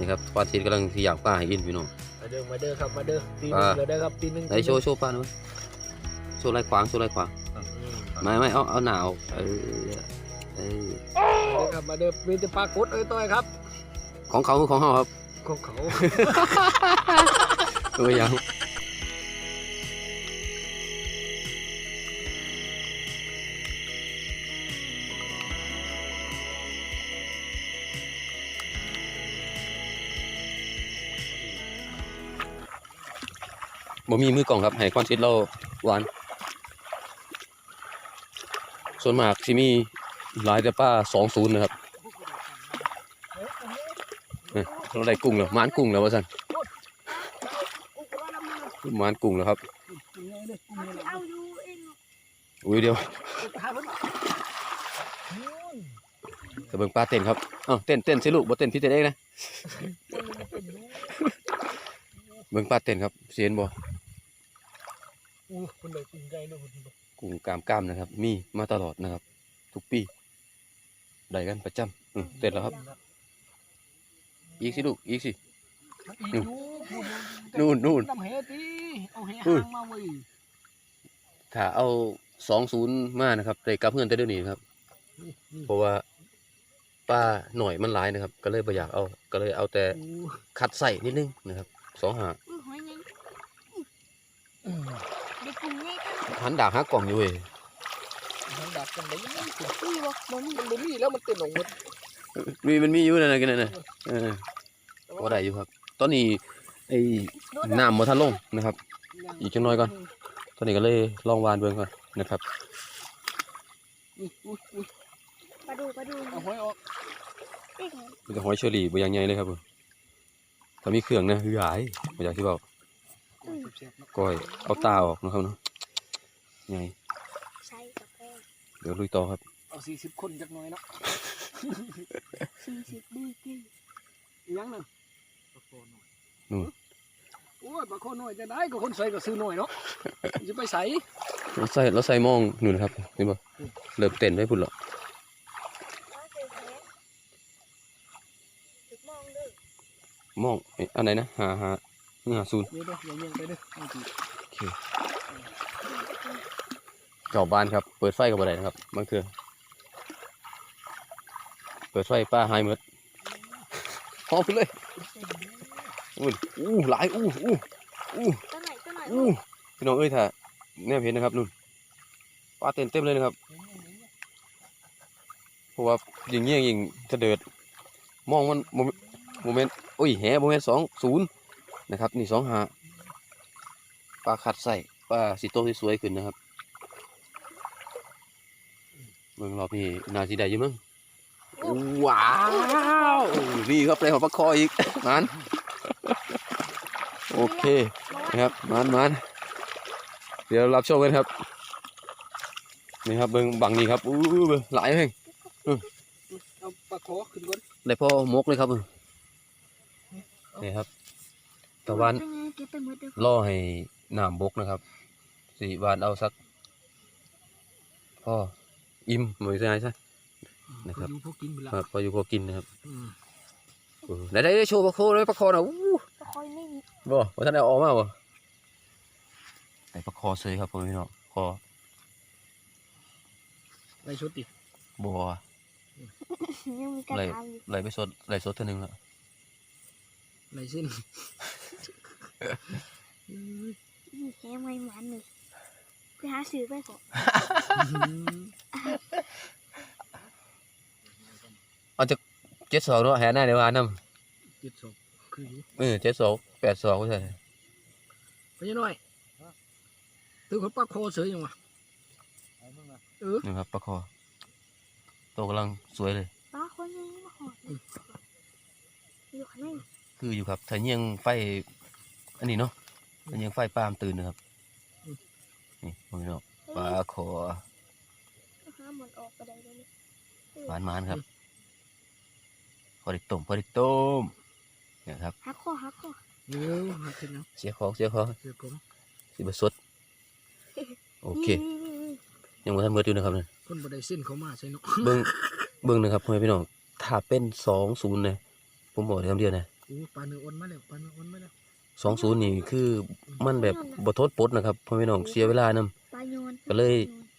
นี่ครับปลาทิตกำลังสิอยากปลาให้กินพี่น้อง มาเด้อมาเด้อครับมาเด้อตีหอ่านึ่งเลยเด้อครับตีหนึ่งไหนโชว์โชว์ปลาหน่อยโชว์ลายขวางโชว์ลายขวางอืมไม่ไม่เอาเอาหนาวเออเออเด้อครับมาเด้อมีแต่ปลากดเอ้ยต้อยครับของเขาคือของเขาครับของเขา ตัวยัง บ่มีมือกล่องครับให้คอนชิดเราหวาน ส่วนมากสิมีหลายแต่ป้าสองศูนย์นะครับเราได้กุ้งแล้วมานกุ้งแล้วว่าสันมานกุ้งแล้วครับอุ้ยเดียวจะเบิ่งปลาเต้นครับอ้าวเต้นเต้นสิลูกบ่เต้นพี่เต้นเองนะเบิ่งปลาเต้นครับเสียนบ่ อู้คนใดกินใจเด้อคนใดกุ้งกามกล้ามนะครับ มีมาตลอดนะครับ ทุกปีได้กันประจำอืมเต้นแล้วครับ อีกสิลูกอีกสิอีกอยู่นู่นนู่นน้ำแห่ตีเอาแห่อุ้หายงมาเว้ยถ้าเอาสองศูนย์มานะครับได้กลับเพื่อนแต่เดี๋ยวนี้ครับ เพราะว่าปลาหน่อยมันหลายนะครับ ก็เลยบ่อยากเอา ก็เลยเอาแต่อู้คัดใส่นิดนึงนะครับสองหาอุ้ยหอยไงอืมเด็กกลุ่มไงกัน หันดาบหักกล่องอยู่เว้ยมันดักกันได้ยังไงสิอุ้ยบอกมันมันบ่มีแล้วมันเต้นออกหมดมีมันมีอยู่นั่นนะกันนั่นนะเออได้อยู่ครับ ตอนนี้ไอ้น้ำมาทันลงนะครับ อีกจักหน่อยก่อน ตอนนี้ก็เลยลองวานเบิ่งก่อนนะครับไปลาดูปลาดูเอาหอยออกมันจะหอยเชอรี่บ่อย่างใหญ่เลยครับผมถ้ามีเครื่องนะคือหายบ่อยากที่บอกก้าก้อยเอาตาออกนะครับเนาะ ไงใช่กาแฟเดี๋ยวลุยต่อครับ เอาสี่สิบคนจักหน่อยเนาะสี่สิบดีกรีอีหยังนั่นปลาโคหน่อยนู่นโอ้ยปลาโคหน่อยจะได้ก็คนใส่ก็ซื้อหน่อยเนาะจะไปใส่เราใส่เราใส่หมองนู่นนะครับเห็นบ่เริ่มเต้นไว้พุ่นและว่าเจอแพ้จุดมองเด้อหมองเอ๊ะอันไหนนะหาหาหาศูนย์เดี๋ยวเด้ออย่าเยี่ยงไปเด้อเอาจี เก่าบ้านครับ เปิดไฟกับอะไรนะครับบางเทื่อเปิดไฟป้าหายหมดพอขึ้นเลยอุ้ยอู้หลายอู้อู้อู้ตัวไหนตัวไหนอู้พี่น้องเอ้ยถ้าแนบเห็นนะครับนู่นปลาเต็มเต็มเลยนะครับเพราะว่ายิงเงี้ยยิงจะเดือดมองมันโมเมโมเมนต์อุ้ยแหโมเมนต์สองศูนย์นะครับ นี่สองหาปลาขัดใส่ปลาสีโตที่สวยขึ้นนะครับ เมืองรอบนี้นาสีใดอยังมั้งว้าวนี่ครับเลยหัวปลาคออีกมันโอเคนะครับมันมันเดี๋ยวรับชมกันครับนี่ครับเบิ้งบังนี่ครับอู้เบิ่งหลายเพลงเอาปลาโคขึ้นก่อนได้พ่อมกเลยครับนี่ครับตะวันเป็นไงเก็บไปหมดเด้อล่อให้น้ำบกนะครับสี่บาทเอาสักพ่อ อิ่มไม่ใช่ใช่นะครับพออยู่พวกกินไปละครับพออยู่พอกินนะครับอืมเออได้ได้โชว์ปลาโคเลยปลาคอนะอู้ปลาคอยไม่มีบ่ว่าท่านได้ออกมาบ่ได้ปลาคอเสยครับผมพี่น้องคอไปชุดดิบัวยังมีกระเลยทำอยู่ไหลไปสดไหลสดเท่านึงแล้วไหนเส้นนี่แค่ไม่หมันเลย ไปหาซื้อไปก่อนเจ็ดสองเนาะแห่หน้าเดี๋ยวอ่านน้เจ็ดศพคืออยู่ำเออเจ็ดสองแปดสองก็ใช่ไปยังหน่อยถือคนปลาโคเสือยังวะเออนี่ครับปลาคอตัวกำลังสวยเลยปลาคนยังมาหอดเลยอยู่ข้างในคืออยู่ครับถ้าเงียงไฟอันนี้เนาะถ้าเงียงไฟปาล์มตื่นนะครับ นี่พี่น้องปลาคอห้ามมันออกไปได้เลยหวานมันครับพอได้ต้มพอได้ต้มเนี่ยครับหักคอหักคอเออมาขึ้นแล้วเสียของเสียของเสือผมสิบสดโอเคนี่นี่นี่ยังไม่ทันเบิดอยู่นะครับเนี่ยคนบ่ได้เส้นเขามาใช่เนาะเบิ้งเบิ้งนะครับพ่อแม่พี่น้องถ้าเป็นสองศูนย์เนี่ยผมบอกเลยคำเดียวนะอู้ปลาเนื้ออ้นมาแล้วปลาเนื้ออ้นมาแล้ว สองศูนย์นี่คือมันแบบบ่ทดปลดนะครับพ่อพี่น้องเสียเวลานํปลาโยนก็เลย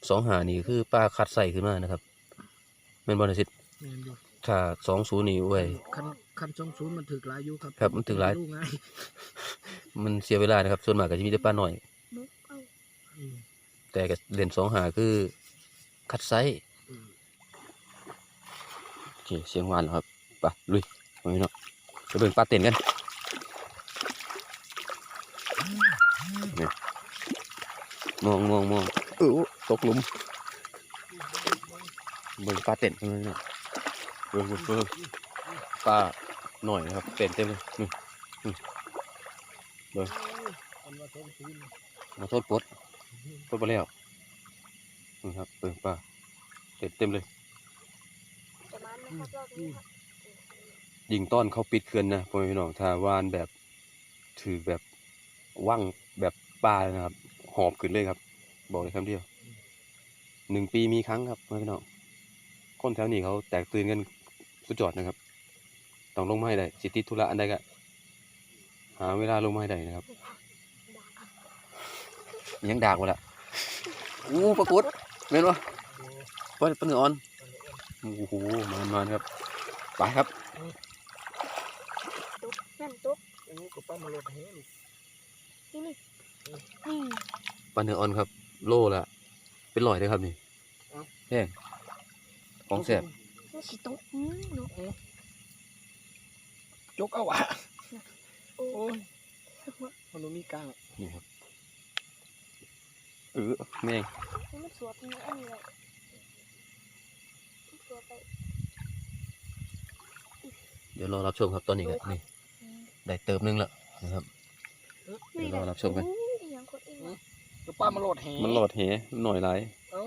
สองหานี่คือปลาคัดใส่ขึ้นมานะครับแม่นบ่นะสิแม่นอยู่ถ้าสองศูนย์นี่เว้ยคันคันสองศูนย์มันถือหลายอยู่ครับครับมันถือหลายลูกง่ายมันเสียเวลานะครับ ส่วนมากก็จะมีแต่ปลาหน่อยมุกเอาอืมแต่ก็เล่นสองหาคือคัดไซส์อืมโอเคเสียงหวานแล้วครับไปลุยพ่อพี่น้องไปเบิ่งปลาเต้นกันนี่ มองมองมองเออตกหลุมเบิ่งปลาเต้นพ่อพี่น้องเบิ่งเบิ่งเบิ่งปลาหน่อยนะครับเต้นเต็มเลยนี่อันว่าสองศูนย์มาโทษปลดปลดไปแล้วนี่ครับเบิ่งปลาเต็มเต็มเลยจะมันนะครับรอบนี้ครับยิงต้อนเขาปิดเขื่อนนะพ่อแม่พี่น้องถ้าวานแบบถือแบบว่างแบบปลาเลยนะครับ หอบขึ้นเลยครับ บอกเลยคำเดียวหนึ่งปีมีครั้งครับพ่อแม่พี่น้องคนแถวนี้เขาแตกตื่นกันสุดยอดนะครับ ต้องลงมาให้ได้สิติดธุระอันใดก็หาเวลาลงมาให้ได้นะครับยังดากวะละอู้ปรากฏเห็นปะปลาปลาเนื้ออ่อนโอ้โหมันมันครับไปครับตุ๊กนั่นตุ๊กโอ้ก็ปลามาโลดแห้งนี่นี่นี่ ปลาเนื้ออ่อนครับ โลละเป็นร้อยเลยครับนี่แพงของแสบนี่สิตุ๊กอืมนกจกเอาวะโอ้โอ้ยมันบ่มีกลางนี่ครับเออแม่งนี่มันสวบนี่อันนี้เลยมันสวบไปเดี๋ยวรอรับชมครับตอนนี้ก็นี่อืมได้เติมนึงแล้วนะครับเดี๋ยวรอรับชมกัน อู้ยอย่างคนเองว่ะก็ปลามาโลดแห้งมันหลอดเหหน่อยหลายเอ้า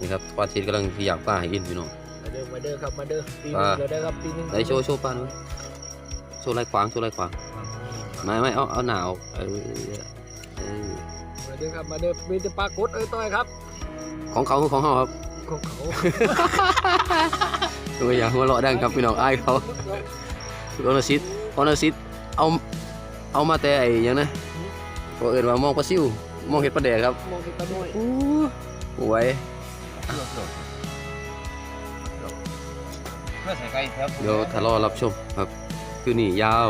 นี่ครับปลาทิตกำลังที่อยากปลาให้อินพี่น้อง มาเด้อมาเด้อครับมาเด้อปีหนึอ่างเราได้ครับปีหนึงได้โชว์โชว์ปลาหน่อยโชว์ลายขวางโชว์ลายขวางไม่ไม่เอาเอาหนาวเออเออมาเด้อครับมาเด้อมีแต่ปลากดเอ้ยต้อยครับของเขาคือของเขาครับของเขาตัวอย่างหัวเราะดังครับพี่น้องอายเขาออนาซิตออนาซิตเอาเอามาแต่ไอ้หยังนะก็เอิ้นว่ามองปลาซิวมองเห็ดปลาแดกครับมองเห็นปลาน้อยหวยเพื่อใส่ไก่ครับ เดี๋ยวทะเลาะรับชมครับคือนี่ยาว